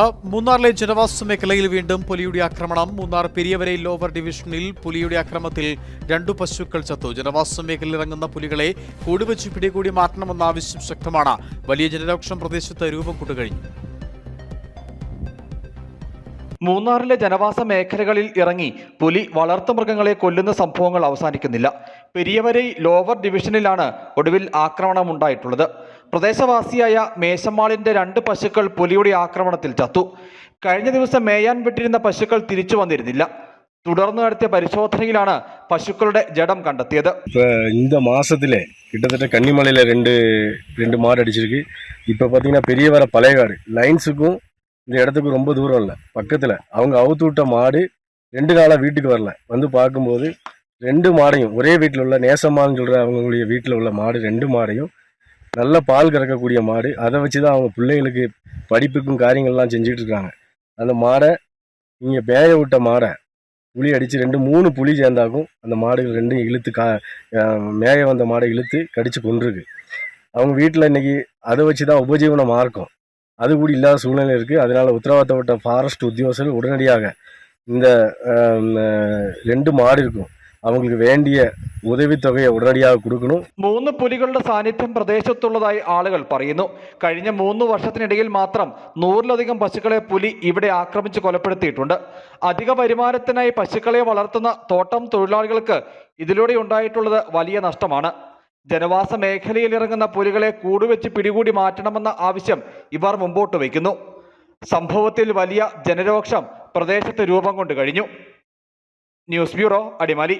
മൂന്നാറിലെ ജനവാസ മേഖലയിൽ വീണ്ടും പുലിയുടെ ആക്രമണം. മൂന്നാർ പെരിയവരെ ലോവർ ഡിവിഷനിൽ പുലിയുടെ ആക്രമത്തിൽ രണ്ടു പശുക്കൾ ചത്തു. ജനവാസ മേഖലയിൽ ഇറങ്ങുന്ന പുലികളെ കൂടുവച്ച് പിടികൂടി മാറ്റണമെന്ന ആവശ്യം ശക്തമാണ്. വലിയ ജനരോക്ഷം പ്രദേശത്ത് രൂപം കൂട്ടുകഴിഞ്ഞു. മൂന്നാറിലെ ജനവാസ മേഖലകളിൽ ഇറങ്ങി പുലി വളർത്തുമൃഗങ്ങളെ കൊല്ലുന്ന സംഭവങ്ങൾ അവസാനിക്കുന്നില്ല. പെരിയവരെ ലോവർ ഡിവിഷനിലാണ് ഒടുവിൽ ആക്രമണമുണ്ടായിട്ടുള്ളത്. പ്രദേശവാസിയായ മേശമാളിന്റെ രണ്ട് പശുക്കൾ പുലിയുടെ ആക്രമണത്തിൽ ചത്തു കഴിഞ്ഞ ദിവസം മേയാൻ വിട്ടിരുന്ന പശുക്കൾ തിരിച്ചു വന്നിരുന്നില്ല തുടർന്ന് നടത്തിയ പരിശോധനയിലാണ് പശുക്കളുടെ ജഡം കണ്ടെത്തിയത് இப்போ இந்த மாசத்துல கிட்டத்தட்ட கன்னிமலையில் ரெண்டு ரெண்டு மாடு அடிச்சிருக்கு இப்போ பார்த்தீங்கன்னா பெரிய வர பழையகாடு லைன்ஸுக்கும் இந்த இடத்துக்கும் ரொம்ப தூரம் இல்லை பக்கத்தில் அவங்க அவுத்து விட்ட மாடு ரெண்டு நாளாக வீட்டுக்கு வரல வந்து பார்க்கும்போது ரெண்டு மாடையும் ஒரே வீட்டில் உள்ள நேசமான்னு சொல்கிற அவங்களுடைய வீட்டில் உள்ள மாடு ரெண்டு மாடையும் நல்ல பால் கறக்கக்கூடிய மாடு. அதை வச்சு தான் அவங்க பிள்ளைகளுக்கு படிப்புக்கும் காரியங்கள்லாம் செஞ்சுட்டு இருக்காங்க அந்த மாடை இங்கே பேய விட்ட மாடை புளி அடித்து ரெண்டு மூணு புளி சேர்ந்தாக்கும் அந்த மாடுகள் ரெண்டும் இழுத்து கா மேய வந்த மாடை இழுத்து கடித்து கொண்டிருக்கு அவங்க வீட்டில் இன்னைக்கு அதை வச்சு தான் உபஜீவனம் மார்க்கும் அது கூட இல்லாத சூழ்நிலை இருக்குது அதனால் உத்தரவாதப்பட்ட ஃபாரஸ்ட் உத்தியோகஸ்தர்கள் உடனடியாக இந்த ரெண்டு மாடு இருக்கும். அவங்களுக்கு வேண்டிய உதவித்தொகையை உடனடியாக கொடுக்கணும் മൂന്ന് പുലികളുടെ സാന്നിധ്യം പ്രദേശത്തുള്ളതായി ആളുകൾ പറയുന്നു കഴിഞ്ഞ മൂന്ന് വർഷത്തിനിടയിൽ മാത്രം നൂറിലധികം പശുക്കളെ പുലി ഇവിടെ ആക്രമിച്ച് കൊലപ്പെടുത്തിയിട്ടുണ്ട് അധിക വരുമാനത്തിനായി പശുക്കളെ വളർത്തുന്ന തോട്ടം തൊഴിലാളികൾക്ക് ഇതിലൂടെ ഉണ്ടായിട്ടുള്ളത് വലിയ നഷ്ടമാണ് ജനവാസ മേഖലയിൽ ഇറങ്ങുന്ന പുലികളെ കൂടുവെച്ച് പിടികൂടി മാറ്റണമെന്ന ആവശ്യം ഇവർ മുമ്പോട്ട് വയ്ക്കുന്നു സംഭവത്തിൽ വലിയ ജനരോക്ഷം പ്രദേശത്ത് രൂപം കൊണ്ട് കഴിഞ്ഞു ന്യൂസ് ബ്യൂറോ അടിമാലി